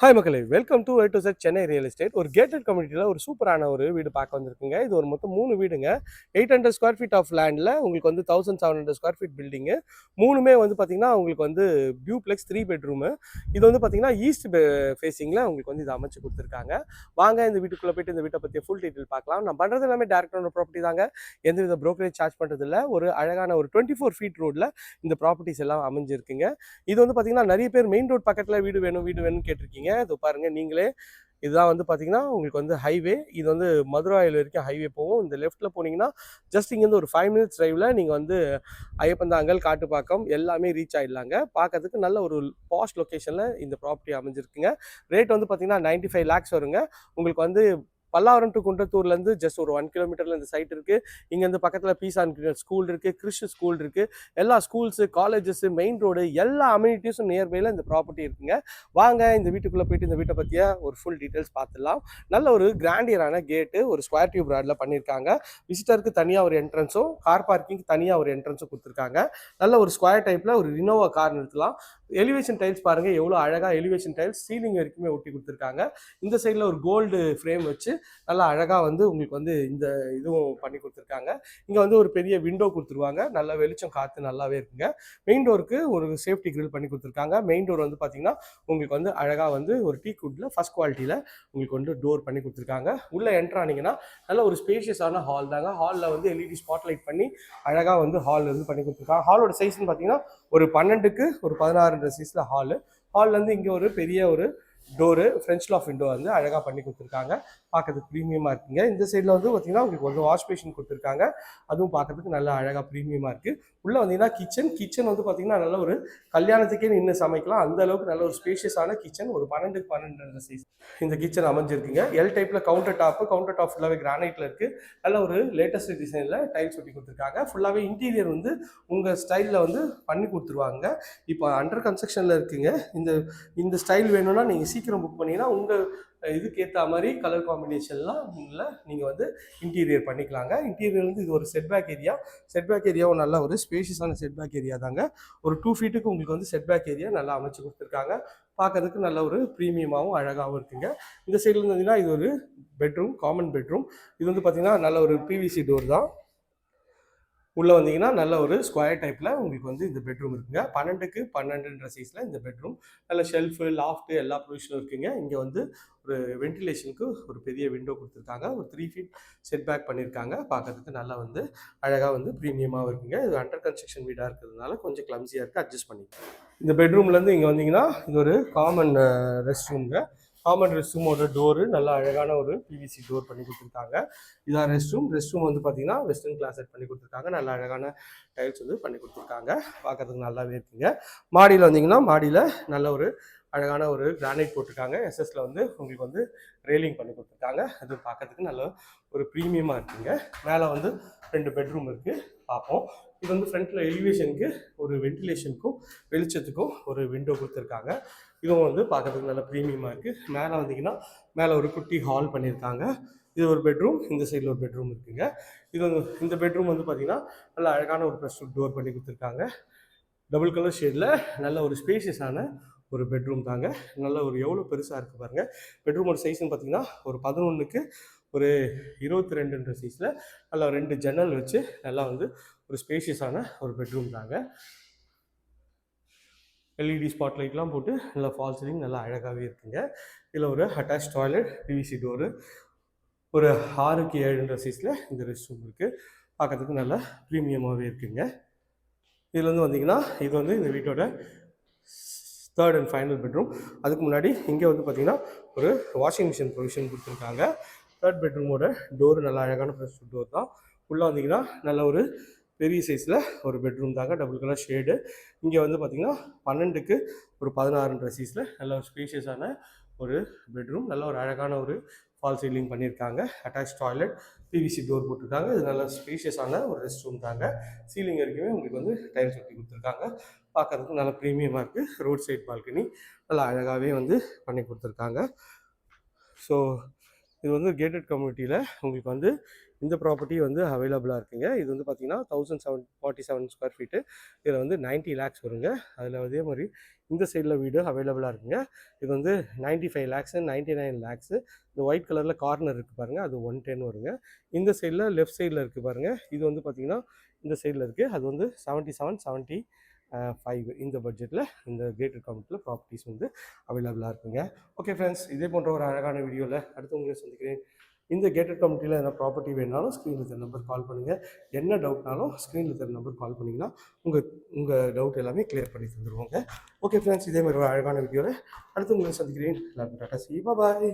Hi மக்களே. Welcome to to set Chennai real estate ஒரு gated கம்யூனிட்டியில் ஒரு சூப்பரான ஒரு வீடு பார்க்க வந்திருக்குங்க. இது ஒரு மொத்தம் மூணு வீடுங்க. Eight hundred square feet of லேண்டில் உங்களுக்கு வந்து thousand seven hundred square feet building மூணுமே வந்து பார்த்தீங்கன்னா உங்களுக்கு வந்து பியூப்ளெக்ஸ் த்ரீ பெட்ரூமு இது வந்து பார்த்தீங்கன்னா ஈஸ்ட் ஃபேஸிங்கில் உங்களுக்கு வந்து இது அமைச்சு கொடுத்துருக்காங்க. வாங்க இந்த வீட்டுக்குள்ளே போயிட்டு இந்த வீட்டை பற்றிய ஃபுல் டீட்டெயில் பார்க்கலாம். நான் பண்ணுறது எல்லாமே டேரக்டான ப்ராப்பர்ட்டி தாங்க. எந்தவித ப்ரோக்கரேஜ் சார்ஜ் பண்ணுறதில்ல ஒரு அழகான ஒரு டுவெண்ட்டி ஃபோர் ஃபீட் ரோட்டில் இந்த ப்ராப்பர்ட்டிஸ் எல்லாம் அமைஞ்சிருக்குங்க. இது வந்து பார்த்தீங்கன்னா நிறைய பேர் மெயின் ரோட் பக்கத்தில் வீடு வேணும் வீடு வேணும்னு கேட்டிருக்கீங்க. இது பாருங்கள் நீங்களே இதுதான் வந்து பார்த்தீங்கன்னா உங்களுக்கு வந்து ஹைவே இது வந்து மதுராயில் வரைக்கும் ஹைவே போகும். இந்த லெஃப்ட்டில் போனீங்கன்னா ஜஸ்ட் இங்கேருந்து ஒரு ஃபைவ் மினிட்ஸ் ட்ரைவில் நீங்கள் வந்து ஐயப்பந்தாங்கல் காட்டுப்பாக்கம் எல்லாமே ரீச் ஆகிடலாங்க பார்க்கறதுக்கு நல்ல ஒரு பாஸ்ட் லொக்கேஷனில் இந்த ப்ராப்பர்ட்டி அமைஞ்சிருக்குங்க. ரேட் வந்து பார்த்தீங்கன்னா நைன்ட்டி ஃபைவ் லேக்ஸ் வருங்க. உங்களுக்கு வந்து பல்லாவரம் டு குன்றத்தூர்லேருந்து ஜஸ்ட் ஒரு ஒன் கிலோமீட்டரில் இந்த சைட் இருக்குது இங்கேருந்து பக்கத்தில் பீஸ் அண்ட் ஸ்கூல் இருக்குது கிறிஷ் ஸ்கூல் இருக்குது எல்லா ஸ்கூல்ஸு காலேஜஸ்ஸு மெயின் ரோடு எல்லா அம்யூனிட்டிஸும் நியர்பையில் இந்த ப்ராப்பர்ட்டி இருக்குங்க. வாங்க இந்த வீட்டுக்குள்ளே போயிட்டு இந்த வீட்டை பற்றிய ஒரு ஃபுல் டீட்டெயில்ஸ் பார்த்துடலாம். நல்ல ஒரு கிராண்டியரான கேட்டு ஒரு ஸ்கொயர் டியூப் ராடில் பண்ணியிருக்காங்க. விசிட்டருக்கு தனியாக ஒரு என்ட்ரன்ஸும் கார் பார்க்கிங் தனியாக ஒரு என்ட்ரன்ஸும் கொடுத்துருக்காங்க. நல்ல ஒரு ஸ்கொயர் டைப்பில் ஒரு ரினோவா கார் நிறுத்தலாம். எலிவேஷன் டைல்ஸ் பாருங்கள் எவ்வளோ அழகாக எலிவேஷன் டைல்ஸ் சீலிங் வரைக்குமே ஒட்டி கொடுத்துருக்காங்க. இந்த சைடில் ஒரு கோல்டு ஃப்ரேம் வச்சு நல்லா அழகாக வந்து உங்களுக்கு வந்து இந்த இதுவும் பண்ணி கொடுத்துருக்காங்க. இங்கே வந்து ஒரு பெரிய விண்டோ கொடுத்துருவாங்க. நல்லா வெளிச்சம் காற்று நல்லாவே இருக்குங்க. மெயின் டோருக்கு ஒரு சேஃப்டி கிரில் பண்ணி கொடுத்துருக்காங்க. மெயின் டோர் வந்து பார்த்தீங்கன்னா உங்களுக்கு வந்து அழகாக வந்து ஒரு டீ குட்டில் ஃபஸ்ட் குவாலிட்டியில் உங்களுக்கு வந்து டோர் பண்ணி கொடுத்துருக்காங்க. உள்ளே என்ட்ரு ஆனீங்கன்னா நல்ல ஒரு ஸ்பேஷியஸான ஹால் தாங்க. ஹாலில் வந்து எல்இடி ஸ்பாட்லைட் பண்ணி அழகாக வந்து ஹால் வந்து பண்ணி கொடுத்துருக்காங்க. ஹாலோட சைஸ்னு பார்த்தீங்கன்னா ஒரு பன்னெண்டுக்கு ஒரு பதினாறுன்ற சைஸில் ஹாலு ஹால்லேருந்து இங்கே ஒரு பெரிய ஒரு டோரு ஃப்ரெஞ்ச் லாஃப் விண்டோ வந்து அழகாக பண்ணி கொடுத்துருக்காங்க. பார்க்கறதுக்கு ப்ரீமியமாக இருக்குங்க. இந்த சைடில் வந்து பார்த்தீங்கன்னா உங்களுக்கு வந்து வாஷ் பேஷன் கொடுத்துருக்காங்க. அதுவும் பார்க்கறதுக்கு நல்லா அழகாக ப்ரீமியமாக இருக்குது உள்ளே வந்தீங்கன்னா கிச்சன் கிச்சன் வந்து பார்த்தீங்கன்னா நல்ல ஒரு கல்யாணத்துக்கே நின்று சமைக்கலாம். அந்த அளவுக்கு நல்ல ஒரு ஸ்பேஷியஸான கிச்சன் ஒரு பன்னெண்டுக்கு பன்னெண்டு சைஸ் இந்த கிச்சன் அமைஞ்சிருக்குங்க. எல் டைப்பில் கவுண்டர் டாப்பு கவுண்டர் டாப் ஃபுல்லாகவே கிரானைட்டில் இருக்குது நல்ல ஒரு லேட்டஸ்ட் டிசைனில் டைல்ஸ் ஒட்டி கொடுத்துருக்காங்க. ஃபுல்லாகவே இன்டீரியர் வந்து உங்கள் ஸ்டைலில் வந்து பண்ணி கொடுத்துருவாங்க. இப்போ அண்டர் கன்ஸ்ட்ரக்ஷனில் இருக்குங்க. இந்த இந்த ஸ்டைல் வேணும்னா நீங்கள் சீக்கிரம் புக் பண்ணீங்கன்னா உங்கள் இதுக்கு ஏற்ற மாதிரி கலர் காம்பினேஷன்லாம் இல்லை நீங்கள் வந்து இன்டீரியர் பண்ணிக்கலாங்க. இன்டீரியர் வந்து இது ஒரு செட்பேக் ஏரியா செட்பேக் ஏரியாவும் நல்ல ஒரு ஸ்பேஷியஸான செட்பேக் ஏரியா தாங்க. ஒரு டூ ஃபீட்டுக்கு உங்களுக்கு வந்து செட்பேக் ஏரியா நல்லா அமைச்சு கொடுத்துருக்காங்க. பார்க்கறதுக்கு நல்ல ஒரு ப்ரீமியமாகவும் அழகாகவும் இருக்குங்க. இந்த சைடில் பார்த்தீங்கன்னா இது ஒரு பெட்ரூம் காமன் பெட்ரூம் இது வந்து பார்த்தீங்கன்னா நல்ல ஒரு பிவிசி டோர் தான். உள்ளே வந்தீங்கன்னா நல்ல ஒரு ஸ்கொயர் டைப்பில் உங்களுக்கு வந்து இந்த பெட்ரூம் இருக்குங்க. பன்னெண்டுக்கு பன்னெண்டுன்ற சைஸில் இந்த பெட்ரூம். நல்ல ஷெல்ஃபு லாஃப்ட்டு எல்லா ப்ரொவிஷனும் இருக்குங்க. இங்கே வந்து ஒரு வென்டிலேஷனுக்கு ஒரு பெரிய விண்டோ கொடுத்துருக்காங்க. ஒரு த்ரீ ஃபீட் செட் பேக் பண்ணியிருக்காங்க பார்க்கறதுக்கு நல்லா வந்து அழகாக வந்து ப்ரீமியமாக இருக்குங்க. இது அண்டர் கன்ஸ்ட்ரக்ஷன் வீடாக இருக்கிறதுனால கொஞ்சம் கிளம்சியாக இருக்குது அட்ஜஸ்ட் பண்ணிக்கலாம். இந்த பெட்ரூம்லேருந்து இங்கே வந்தீங்கன்னா இது ஒரு காமன் ரெஸ்ட் ரூம்ங்க காமன் ரெஸ்ட் ரூமோட டோரு நல்லா அழகான ஒரு பிவிசி டோர் பண்ணி கொடுத்துருக்காங்க. இதான் ரெஸ்ட் ரூம் ரெஸ்ட் ரூம் வந்து பார்த்தீங்கன்னா வெஸ்டர்ன் கிளாஸட் பண்ணி கொடுத்துருக்காங்க. நல்ல அழகான டைல்ஸ் வந்து பண்ணி கொடுத்துருக்காங்க. பார்க்கறதுக்கு நல்லாவே இருக்குங்க. மாடியில் வந்தீங்கன்னா மாடியில் நல்ல ஒரு அழகான ஒரு கிரானைட் போட்டிருக்காங்க. எஸ்எஸ்ல வந்து உங்களுக்கு வந்து ரெயிலிங் பண்ணி கொடுத்துருக்காங்க. அது பார்க்கறதுக்கு நல்ல ஒரு ப்ரீமியமாக இருக்குங்க. மேலே வந்து ரெண்டு பெட்ரூம் இருக்குது பார்ப்போம். இது வந்து ஃப்ரண்ட்டில் எலிவேஷனுக்கு ஒரு வென்டிலேஷனுக்கும் வெளிச்சத்துக்கும் ஒரு விண்டோ கொடுத்துருக்காங்க. இதுவும் வந்து பார்க்கறதுக்கு நல்ல ப்ரீமியமாக இருக்குது மேலே வந்தீங்கன்னா மேலே ஒரு குட்டி ஹால் பண்ணியிருக்காங்க. இது ஒரு பெட்ரூம் இந்த சைடில் ஒரு பெட்ரூம் இருக்குங்க. இது வந்து இந்த பெட்ரூம் வந்து பார்த்தீங்கன்னா நல்ல அழகான ஒரு ப்ரெஷ் டோர் பண்ணி கொடுத்துருக்காங்க. டபுள் கலர் ஷேடில் நல்ல ஒரு ஸ்பேஷியஸான ஒரு பெட்ரூம் தாங்க. நல்ல ஒரு எவ்வளோ பெருசாக இருக்குது பாருங்கள் பெட்ரூமோட சைஸ்னு பார்த்தீங்கன்னா ஒரு பதினொன்றுக்கு ஒரு இருபத்தி ரெண்டுன்ற சைஸில் நல்லா ரெண்டு ஜன்னல் வச்சு நல்லா வந்து ஒரு ஸ்பேஷியஸான ஒரு பெட்ரூம் தாங்க. எல்இடி ஸ்பாட் லைட்லாம் போட்டு நல்லா ஃபால் சீலிங் நல்லா அழகாகவே இருக்குங்க. இதில் ஒரு அட்டாச் டாய்லெட் பிவிசி டோரு ஒரு ஆறுக்கு ஏழுன்ற சைஸில் இந்த ரெஸ்ட் ரூம் இருக்குது பார்க்கறதுக்கு நல்லா ப்ரீமியமாகவே இருக்குங்க. இதில் வந்து வந்தீங்கன்னா இது வந்து இந்த வீட்டோட தேர்ட் அண்ட் ஃபைனல் பெட்ரூம் அதுக்கு முன்னாடி இங்கே வந்து பார்த்தீங்கன்னா ஒரு வாஷிங் மிஷின் ப்ரொவிஷன் கொடுத்துருக்காங்க. தேர்ட் பெட்ரூமோட டோர் நல்லா அழகான ப்ரெஸ் டோர் தான். உள்ளே வந்தீங்கன்னா நல்ல ஒரு பெரிய சைஸில் ஒரு பெட்ரூம் தாங்க. டபுள் கலர் ஷேடு இங்கே வந்து பார்த்தீங்கன்னா பன்னெண்டுக்கு ஒரு பதினாறுன்ற சைஸில் நல்ல ஒரு ஸ்பேஷியஸான ஒரு பெட்ரூம் நல்ல ஒரு அழகான ஒரு ஃபால் சீலிங் பண்ணியிருக்காங்க. அட்டாச் டாய்லெட் பிவிசி டோர் போட்டிருக்காங்க. இது நல்ல ஸ்பேஷியஸான ஒரு ரெஸ்ட் ரூம் தாங்க. சீலிங் வரைக்குமே உங்களுக்கு வந்து டைல்ஸ் ஒட்டி கொடுத்துருக்காங்க. பார்க்கறதுக்கு நல்ல ப்ரீமியமாக இருக்குது ரோட் சைட் பால்கனி நல்லா அழகாகவே வந்து பண்ணி கொடுத்துருக்காங்க. ஸோ இது வந்து கேட்டட் கம்யூனிட்டியில் உங்களுக்கு வந்து இந்த ப்ராப்பர்ட்டி வந்து அவைலபிளாக இருக்குங்க. இது வந்து பார்த்தீங்கன்னா thousand seven forty seven square feet இதில் வந்து 90 லேக்ஸ் வருங்க. அதில் அதே மாதிரி இந்த சைடில் வீடு அவைலபிளாக இருக்குங்க. இது வந்து 95 five lakhs ninety nine lakhs இந்த ஒயிட் கலரில் கார்னர் இருக்குது பாருங்கள் அது ஒன் டென் வருங்க. இந்த சைடில் லெஃப்ட் சைடில் இருக்குது பாருங்கள் இது வந்து பார்த்தீங்கன்னா இந்த சைடில் இருக்குது அது வந்து செவன்ட்டி செவன் செவன்ட்டி ஃபைவ் இந்த பட்ஜெட்டில் இந்த கேட்டட் கம்யூனிட்டியில் ப்ராப்பர்ட்டிஸ் வந்து அவைலபிளாக இருக்குங்க. ஓகே ஃப்ரெண்ட்ஸ் இதே போன்ற ஒரு அழகான வீடியோவில் அடுத்து உங்களை சந்திக்கிறேன். இந்த கேட்டட் கமிட்டியில் என்ன ப்ராப்பர்ட்டி வேணாலும் ஸ்க்ரீனில் தெரிய நம்பர் கால் பண்ணுங்கள் என்ன டவுட்னாலும் ஸ்க்ரீனில் தெரிய நம்பர் கால் பண்ணிங்கன்னா உங்கள் உங்கள் டவுட் எல்லாமே கிளியர் பண்ணி தந்துடுவோங்க ஓகே ஃப்ரெண்ட்ஸ் இதே மாதிரி ஒரு அழகான வீடியோவில் அடுத்து உங்களை சந்திக்கிறேன். டாட்டா சி பாய்